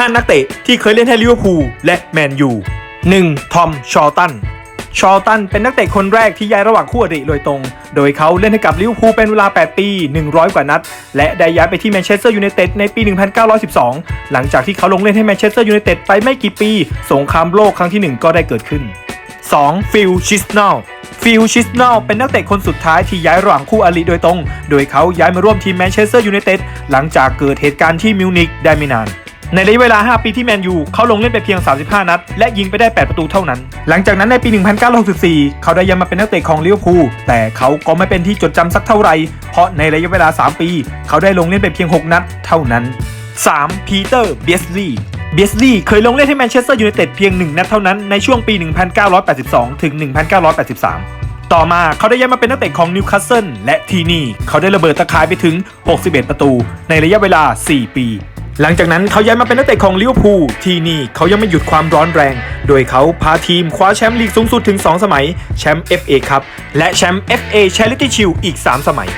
5 นักเตะที่เคยเล่นให้ลิเวอร์พูลและแมนยู 1. ทอม ชอลตัน ชอลตันเป็นนักเตะคนแรกที่ย้ายระหว่างคู่อริโดยตรง โดยเขาเล่นให้กับลิเวอร์พูลเป็นเวลา 8 ปี 100 กว่านัด และได้ย้ายไปที่แมนเชสเตอร์ยูไนเต็ดในปี 1912 หลังจากที่เขาลงเล่นให้แมนเชสเตอร์ยูไนเต็ดไปไม่กี่ปี สงครามโลกครั้งที่ 1 ก็ได้เกิดขึ้น 2. ฟิลชิสนอลฟิลชิสนอลเป็นนักเตะคนสุดท้ายที่ย้ายระหว่างคู่อริโดยตรง โดยเขาย้ายมาร่วมทีมแมนเชสเตอร์ยูไนเต็ดหลังจากเกิดเหตุการณ์ที่มิวนิกได้ไม่นาน ในระยะเวลา 5 ปีที่แมนยูเขาลงเล่นไปเพียง 35 นัด และยิงไปได้ 8 ประตูเท่านั้น หลังจากนั้นในปี 1964 เขาได้ย้ายมาเป็นนักเตะของลิเวอร์พูลแต่เขาก็ไม่เป็นที่จดจำสักเท่าไหร่เพราะในระยะเวลา 3 ปี เขาได้ลงเล่นไปเพียง 6 นัดเท่านั้น 3. พีเตอร์เบสลีย์เบสลีย์เคยลงเล่นให้แมนเชสเตอร์ยูไนเต็ดเพียง 1 นัดเท่านั้นในช่วงปี 1982 ถึง 1983ต่อมาเขาได้ย้ายมาเป็นนักเตะของนิวคาสเซิลและที่นี่เขาได้ระเบิดตะข่ายไปถึง 61 ประตู ในระยะเวลา 4 ปี หลังจากนั้นเขาย้ายมาเป็นนักเตะของลิเวอร์พูลที่นี่เขายังไม่หยุดความร้อนแรง โดยเขาพาทีมคว้าแชมป์ลีกสูงสุดถึง 2 สมัย แชมป์ FA ครับและแชมป์ FA Charity Shield อีก 3 สมัย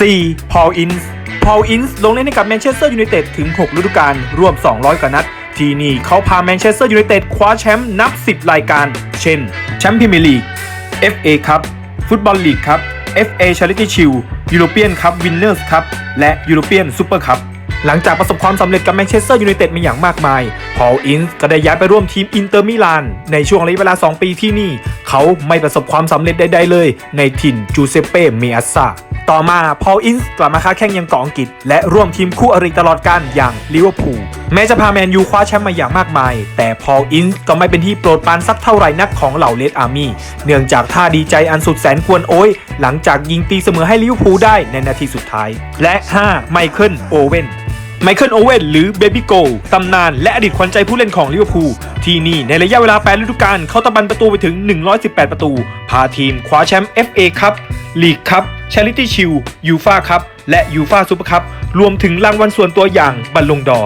4. พอลอินส์พอลอินส์ลงเล่นให้กับแมนเชสเตอร์ยูไนเต็ดถึง 6 ฤดูกาลรวม 200 กว่านัด ที่นี่เขาพาแมนเชสเตอร์ยูไนเต็ดคว้าแชมป์นับ 10 รายการ เช่น แชมป์พรีเมียร์ลีก FA ครับฟุตบอลลีกครับ FA Charity Shield ยูโรเปียนคัพวินเนอร์สครับและยูโร หลังจากประสบความสำเร็จกับแมนเชสเตอร์ยูไนเต็ดมาอย่างมากมาย พอลอินส์ก็ได้ย้ายไปร่วมทีมอินเตอร์มิลาน ในช่วงระยะเวลา 2 ปีที่นี่ เขาไม่ประสบความสำเร็จใดๆเลย ในถิ่นจูเซเป้เมอัสซาต่อมาพอลอินส์กลับมาค้าแข่งยังเกาะอังกฤษ และร่วมทีมคู่อริตลอดกาลอย่างลิเวอร์พูลแม้จะพาแมนยูคว้าแชมป์มาอย่างมากมาย แต่พอลอินส์ก็ไม่เป็นที่โปรดปรานสักเท่าไหร่นักของเหล่าเลดอาร์มี่เนื่องจากท่าดีใจอันสุดแสนกวนโอยหลังจากยิงตีเสมอให้ลิเวอร์พูลได้ในนาทีสุดท้าย และ 5. ไมเคิลโอเว่น ไมเคิลโอเว่นหรือเบบี้โกตำนานและอดีตขวัญใจผู้เล่นของลิเวอร์พูลที่นี่ในระยะเวลา8ฤดูกาลเขาตะบันประตูไปถึง 118 ประตู พาทีมคว้าแชมป์ FA คัพลีกคัพชาริตี้ชิลยูฟาคัพและยูฟาซูเปอร์คัพรวมถึงรางวัลส่วนตัวอย่างบัลลงดอ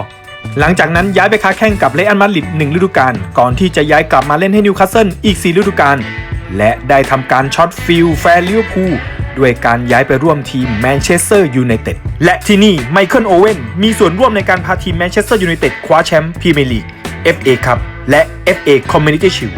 หลังจากนั้นย้ายไปค้าแข่งกับเรอัลมาดริด1ฤดูกาลก่อนที่จะย้ายกลับมาเล่นให้นิวคาสเซิลอีก 4 ฤดูกาลและได้ทำการช็อตฟิลแฟร์ลิเวอร์พูล ด้วยการย้ายไปร่วมทีมแมนเชสเตอร์ยูไนเต็ดและที่นี่ไมเคิลโอเว่นมีส่วนร่วมในการพาทีมแมนเชสเตอร์ยูไนเต็ดคว้าแชมป์พรีเมียร์ลีก FA คัพและ FA Community Shield